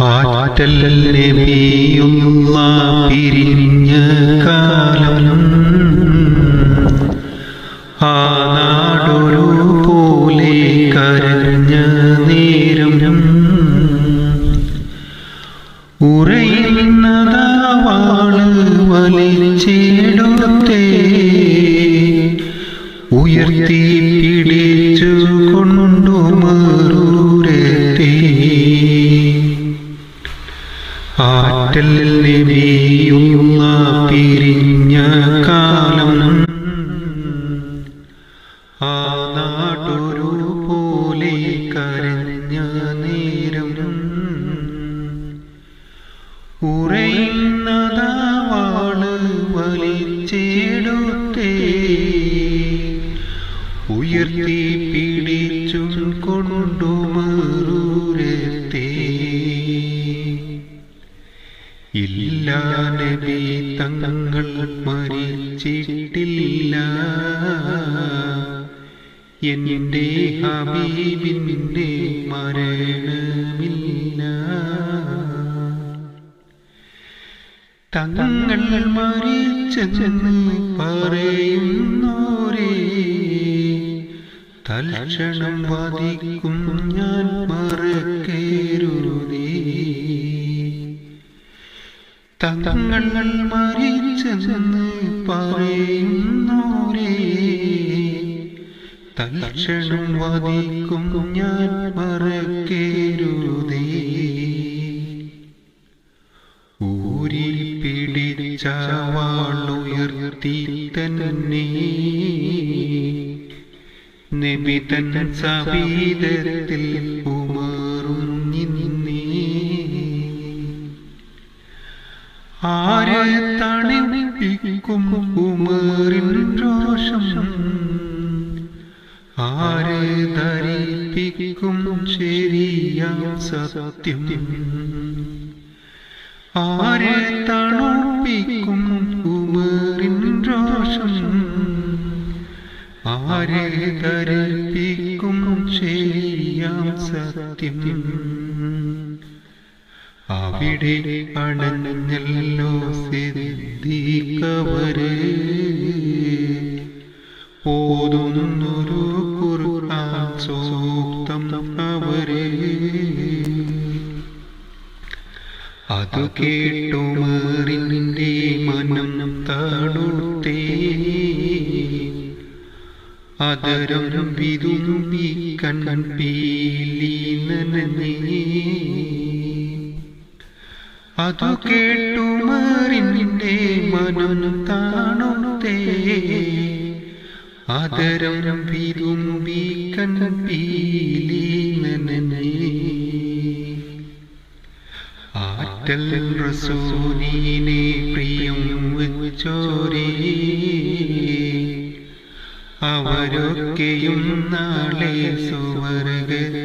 ആറ്റൽ നബിയുള്ള പിരിഞ്ഞ കാലം? ആ നാടൊരു പോലെ കരഞ്ഞ നേരം. ഉറയുന്നതാവാൾ വലിച്ചെടുത്തേ. ഉയർത്തി പിടിച്ചു കൊണ്ടു ആറ്റൽ നബിയുള്ള പിരിഞ്ഞ കാലം. ആ നാടൊരു പോലെ കരഞ്ഞ നേരം. ഉറയുന്നതാവാൾ വലിച്ചെടുത്തേ. ഉയർത്തി ഇല്ല നബി തങ്ങൾ മരിച്ചിട്ടില്ല. എന്റെ ഹബീബിന്റെ മരണമില്ല. തങ്ങൾ മരിച്ചെന്ന് പറയുന്നോരേ തൽക്ഷണം വധിക്കും ഞാൻ തങ്ങൾ മരിച്ചെന്ന് പറയുന്നോരേ. തൽക്ഷണം വധിക്കും ഞാൻ മറക്കേരുതേ. ഊരിൽ പിടിച്ചവാളുയർത്തി തന്നെ. നബി തൻ സവീതത്തിൽ ഉമറും ആരെ തണിപ്പിക്കും ഉമറിൻ രോഷം? ആരെ ധരിപ്പിക്കും ശരിയാം സത്യം? ആരെ തണുപ്പിക്കും ഉമറിൻ രോഷം? ആരെ ധരിപ്പിക്കും ശരിയാം സത്യം? അവിടെ അണഞ്ഞല്ലോ സിദ്ധിക്കവരെ ഓതുന്നൊരു കുറുക്കാൻ സൂക്തം അവർ. അതു കേട്ടു നിന്റെ മനം തടുത്തേ. അതരം വിതുമ്പി കൺപീലി നനഞ്ഞേ. അതു കേട്ടു മറിന്റെ മനം കാണുന്നേ. ആദരം വിരുമ്പി കൺപീലി നനഞ്ഞേ. ആറ്റൽ പ്രിയം വെച്ചോരേ. അവരൊക്കെയും നാളെ സുവർഗത്തിലെ.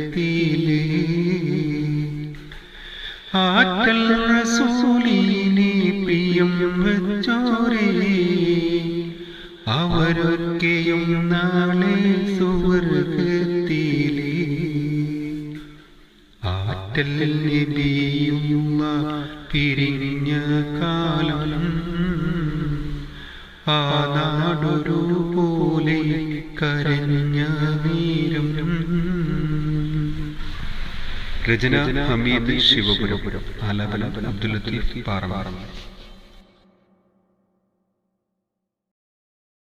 ആറ്റൽ റസൂലിനെ പ്രിയം വെച്ചോരേ. അവരൊക്കെയും നാളെ സുവർഗത്തിൽ ആറ്റൽ നബിയുള്ള പിരിഞ്ഞ കാലം. ആ നാടൊരു പോലെ കരഞ്ഞ രചന ഹമീദ് ശിവപുരം. ആലാപനം അബ്ദുൽ ലത്തീഫ് പാറമാറ